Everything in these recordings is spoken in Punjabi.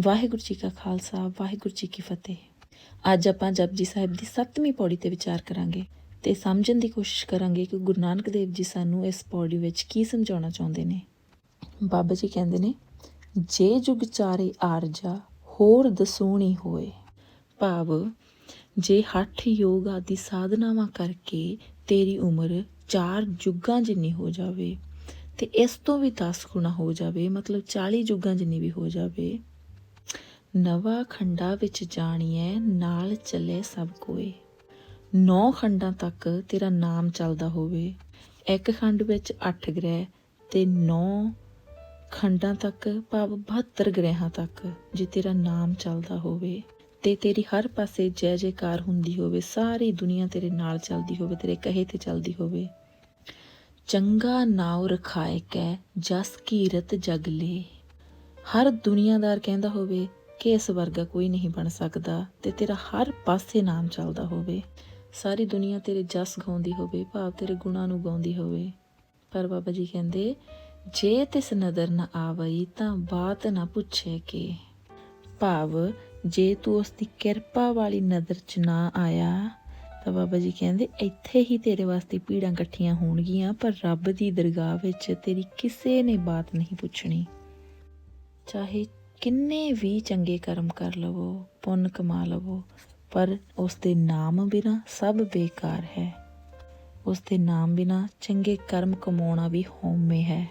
ਵਾਹਿਗੁਰੂ ਜੀ ਕਾ ਖਾਲਸਾ, ਵਾਹਿਗੁਰੂ ਜੀ ਕੀ ਫਤਿਹ। ਅੱਜ ਆਪਾਂ ਜਪਜੀ ਸਾਹਿਬ ਦੀ 7ਵੀਂ ਪੌੜੀ ਤੇ ਵਿਚਾਰ ਕਰਾਂਗੇ ਤੇ ਸਮਝਣ ਦੀ ਕੋਸ਼ਿਸ਼ ਕਰਾਂਗੇ ਕਿ ਗੁਰੂ ਨਾਨਕ ਦੇਵ ਜੀ ਸਾਨੂੰ ਇਸ ਪੌੜੀ ਵਿੱਚ ਕੀ ਸਮਝਾਉਣਾ ਚਾਹੁੰਦੇ ਨੇ। ਬਾਬਾ ਜੀ ਕਹਿੰਦੇ ਨੇ, ਜੇ ਜੁਗ ਚਾਰੇ ਆਰਜਾ, ਹੋਰ ਦਸੂਣੀ ਹੋਏ। ਭਾਵ, ਜੇ ਹੱਠ ਯੋਗ ਆਦਿ ਸਾਧਨਾਵਾਂ ਕਰਕੇ ਤੇਰੀ ਉਮਰ ਚਾਰ ਜੁਗਾਂ ਜਿੰਨੀ ਹੋ ਜਾਵੇ, ਤੇ ਇਸ ਤੋਂ ਵੀ 10 ਗੁਣਾ ਹੋ ਜਾਵੇ, ਮਤਲਬ 40 ਜੁਗਾਂ ਜਿੰਨੀ ਵੀ ਹੋ ਜਾਵੇ ਨਵਾਂ ਖੰਡਾ ਵਿੱਚ ਜਾਣੀਐ, ਨਾਲ ਚੱਲੇ ਸਭ ਕੋਏ। ਨੌ ਖੰਡਾਂ ਤੱਕ ਤੇਰਾ ਨਾਮ ਚੱਲਦਾ ਹੋਵੇ। ਇੱਕ ਖੰਡ ਵਿੱਚ 8 ਗ੍ਰਹਿ ਤੇ 9 ਖੰਡਾਂ ਤੱਕ, ਭਾਵ 72 ਗ੍ਰਹਿਾਂ ਤੱਕ ਜੇ ਤੇਰਾ ਨਾਮ ਚੱਲਦਾ ਹੋਵੇ। ਤੇ ਤੇਰੀ ਹਰ ਪਾਸੇ ਜੈ ਜੈਕਾਰ ਹੁੰਦੀ ਹੋਵੇ, ਸਾਰੀ ਦੁਨੀਆ ਤੇਰੇ ਨਾਲ ਚੱਲਦੀ ਹੋਵੇ, ਤੇਰੇ ਕਹੇ ਤੇ ਚੱਲਦੀ ਹੋਵੇ। ਚੰਗਾ ਨਾਉ ਰਖਾਏ ਕੈ, ਜਸ ਕੀਰਤ ਜਗਲੇ ਹਰ ਦੁਨੀਆਦਾਰ ਕਹਿੰਦਾ ਹੋਵੇ ਕਿ ਇਸ ਵਰਗਾ ਕੋਈ ਨਹੀਂ ਬਣ ਸਕਦਾ ਤੇ ਤੇਰਾ ਹਰ ਪਾਸੇ ਨਾਮ ਚੱਲਦਾ ਹੋਵੇ। ਸਾਰੀ ਦੁਨੀਆ ਤੇਰੇ ਜਸ ਗਾਉਂਦੀ ਹੋਵੇ, ਭਾਵ ਤੇਰੇ ਗੁਣਾਂ ਨੂੰ ਗਾਉਂਦੀ ਹੋਵੇ। ਪਰ ਬਾਬਾ ਜੀ ਕਹਿੰਦੇ, ਜੇ ਤਿਸ ਨਦਰ ਨਾ ਆਵਈ ਤਾਂ ਬਾਤ ਨਾ ਪੁੱਛੇ ਕਿ। ਭਾਵ, ਜੇ ਤੂੰ ਉਸ ਦੀ ਕਿਰਪਾ ਵਾਲੀ ਨਜ਼ਰ 'ਚ ਨਾ ਆਇਆ, ਤਾਂ ਬਾਬਾ ਜੀ ਕਹਿੰਦੇ, ਇੱਥੇ ਹੀ ਤੇਰੇ ਵਾਸਤੇ ਪੀੜਾਂ ਇਕੱਠੀਆਂ ਹੋਣਗੀਆਂ, ਪਰ ਰੱਬ ਦੀ ਦਰਗਾਹ ਵਿੱਚ ਤੇਰੀ ਕਿਸੇ ਨੇ ਬਾਤ ਨਹੀਂ ਪੁੱਛਣੀ। ਚਾਹੇ ਕਿੰਨੇ ਵੀ ਚੰਗੇ ਕਰਮ ਕਰ ਲਵੋ, ਪੁੰਨ ਕਮਾ ਲਵੋ, ਪਰ ਉਸ ਦੇ ਨਾਮ ਬਿਨਾ ਸਭ ਬੇਕਾਰ ਹੈ। ਉਸ ਦੇ ਨਾਮ ਬਿਨਾ ਚੰਗੇ ਕਰਮ ਕਮਾਉਣਾ ਵੀ ਹਉਮੈ ਹੈ।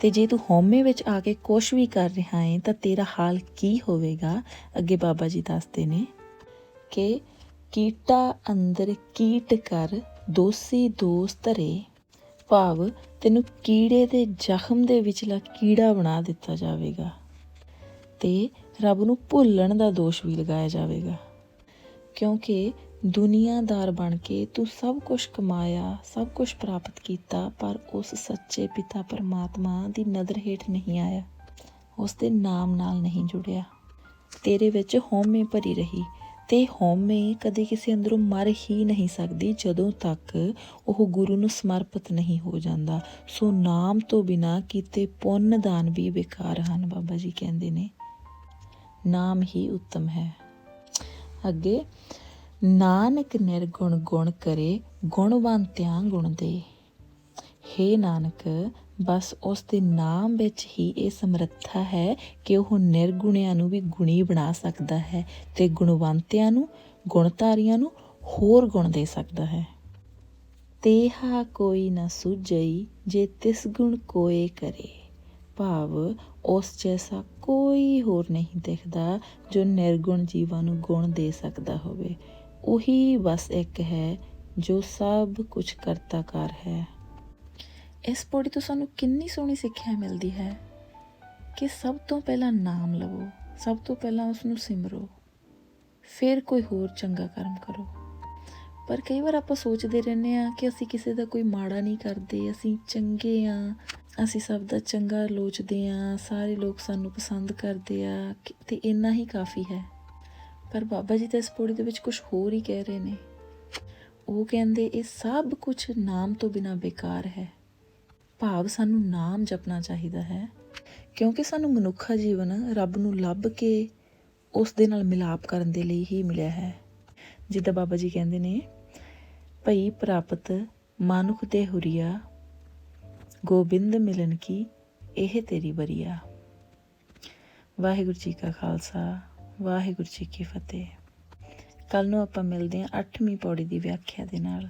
ਤੇ ਜੇ ਤੂੰ ਹਉਮੈ ਵਿੱਚ ਆ ਕੇ ਕੁਛ ਵੀ ਕਰ ਰਿਹਾ ਹੈ ਤਾਂ ਤੇਰਾ ਹਾਲ ਕੀ ਹੋਵੇਗਾ? ਅੱਗੇ ਬਾਬਾ ਜੀ ਦੱਸਦੇ ਨੇ ਕਿ ਕੀਟਾ ਅੰਦਰ ਕੀਟ ਕਰ, ਦੋਸੀ ਦੋਸਤ ਧਰੇ। ਭਾਵ ਤੈਨੂੰ ਕੀੜੇ ਦੇ ਜ਼ਖਮ ਦੇ ਵਿਚਲਾ ਕੀੜਾ ਬਣਾ ਦਿੱਤਾ ਜਾਵੇਗਾ। ਤੇ ਰੱਬ ਨੂੰ ਭੁੱਲਣ ਦਾ ਦੋਸ਼ ਵੀ ਲਗਾਇਆ ਜਾਵੇਗਾ। ਕਿਉਂਕਿ ਦੁਨੀਆਦਾਰ ਬਣ ਕੇ ਤੂੰ ਸਭ ਕੁਝ ਕਮਾਇਆ, ਸਭ ਕੁਝ ਪ੍ਰਾਪਤ ਕੀਤਾ, ਪਰ ਉਸ ਸੱਚੇ ਪਿਤਾ ਪਰਮਾਤਮਾ ਦੀ ਨਜ਼ਰ ਹੇਠ ਨਹੀਂ ਆਇਆ। ਉਸ ਦੇ ਨਾਮ ਨਾਲ ਨਹੀਂ ਜੁੜਿਆ। ਤੇਰੇ ਵਿੱਚ ਹਉਮੈ ਭਰੀ ਰਹੀ ਤੇ ਹਉਮੈ ਕਦੇ ਕਿਸੇ ਅੰਦਰੋਂ ਮਰ ਹੀ ਨਹੀਂ ਸਕਦੀ ਜਦੋਂ ਤੱਕ ਉਹ ਗੁਰੂ ਨੂੰ ਸਮਰਪਿਤ ਨਹੀਂ ਹੋ ਜਾਂਦਾ। ਸੋ ਨਾਮ ਤੋਂ ਬਿਨਾ ਕੀਤੇ ਪੁੰਨ ਦਾਨ ਵੀ ਬੇਕਾਰ ਹਨ, ਬਾਬਾ ਜੀ ਕਹਿੰਦੇ ਨੇ। ਨਾਮ ਹੀ ਉੱਤਮ ਹੈ। ਅੱਗੇ, ਨਾਨਕ ਨਿਰਗੁਣ ਗੁਣ ਕਰੇ ਗੁਣਵੰਤਿਆਂ ਗੁਣ ਦੇ। ਹੇ ਨਾਨਕ, ਬਸ ਉਸ ਦੇ ਨਾਮ ਵਿੱਚ ਹੀ ਇਹ ਸਮਰੱਥਾ ਹੈ ਕਿ ਉਹ ਨਿਰਗੁਣਿਆਂ ਨੂੰ ਵੀ ਗੁਣੀ ਬਣਾ ਸਕਦਾ ਹੈ ਤੇ ਗੁਣਵੰਤਿਆਂ ਨੂੰ, ਗੁਣਧਾਰੀਆਂ ਨੂੰ ਹੋਰ ਗੁਣ ਦੇ ਸਕਦਾ ਹੈ। ਤੇਹਾ ਕੋਈ ਨਾ ਸੁਝਈ, ਜੇ ਤਿਸ ਗੁਣ ਕੋਏ ਕਰੇ। ਭਾਵ, ਉਸ ਜੈਸਾ ਕੋ ਕੋਈ ਹੋਰ ਨਹੀਂ ਦਿਖਦਾ ਜੋ ਨਿਰਗੁਣ ਜੀਵਾਂ ਨੂੰ ਗੁਣ ਦੇ ਸਕਦਾ ਹੋਵੇ। ਉਹੀ ਬਸ ਇੱਕ ਹੈ ਜੋ ਸਭ ਕੁਝ ਕਰਤਾ ਹੈ। ਇਸ ਪੌੜੀ ਤੋਂ ਸਾਨੂੰ ਕਿੰਨੀ ਸੋਹਣੀ ਸਿੱਖਿਆ ਮਿਲਦੀ ਹੈ ਕਿ ਸਭ ਤੋਂ ਪਹਿਲਾਂ ਨਾਮ ਲਵੋ, ਸਭ ਤੋਂ ਪਹਿਲਾਂ ਉਸ ਨੂੰ ਸਿਮਰੋ, ਫਿਰ ਕੋਈ ਹੋਰ ਚੰਗਾ ਕਰਮ ਕਰੋ। ਪਰ ਕਈ ਵਾਰ ਆਪਾਂ ਸੋਚਦੇ ਰਹਿੰਦੇ ਆ ਕਿ ਅਸੀਂ ਕਿਸੇ ਦਾ ਕੋਈ ਮਾੜਾ ਨਹੀਂ ਕਰਦੇ, ਅਸੀਂ ਚੰਗੇ ਆ ਅਸੀਂ ਸਭ ਦਾ ਚੰਗਾ ਲੋਚਦੇ ਆ ਸਾਰੇ ਲੋਕ ਸਾਨੂੰ ਪਸੰਦ ਕਰਦੇ ਆ, ਕਿ- ਤੇ ਇੰਨਾ ਹੀ ਕਾਫੀ ਹੈ। ਪਰ ਬਾਬਾ ਜੀ ਤਾਂ ਇਸ ਪੌੜੀ ਦੇ ਵਿੱਚ ਕੁਝ ਹੋਰ ਹੀ ਕਹਿ ਰਹੇ ਨੇ। ਉਹ ਕਹਿੰਦੇ, ਇਹ ਸਭ ਕੁਝ ਨਾਮ ਤੋਂ ਬਿਨਾ ਬੇਕਾਰ ਹੈ। ਭਾਵ ਸਾਨੂੰ ਨਾਮ ਜਪਣਾ ਚਾਹੀਦਾ ਹੈ, ਕਿਉਂਕਿ ਸਾਨੂੰ ਮਨੁੱਖਾ ਜੀਵਨ ਰੱਬ ਨੂੰ ਲੱਭ ਕੇ ਉਸ ਦੇ ਨਾਲ ਮਿਲਾਪ ਕਰਨ ਦੇ ਲਈ ਹੀ ਮਿਲਿਆ ਹੈ। ਜਿੱਦਾਂ ਬਾਬਾ ਜੀ ਕਹਿੰਦੇ ਨੇ, ਭਈ ਪ੍ਰਾਪਤ ਮਾਨੁਖ ਤੇ ਹੁਰੀਆ ਗੋਬਿੰਦ ਮਿਲਨ ਕੀ, ਇਹ ਤੇਰੀ ਬਰੀਆ ਵਾਹਿਗੁਰੂ ਜੀ ਕਾ ਖਾਲਸਾ, ਵਾਹਿਗੁਰੂ ਜੀ ਕੀ ਫਤਿਹ। ਕੱਲ ਨੂੰ ਆਪਾਂ ਮਿਲਦੇ ਹਾਂ 8ਵੀਂ ਪੌੜੀ ਦੀ ਵਿਆਖਿਆ ਦੇ ਨਾਲ।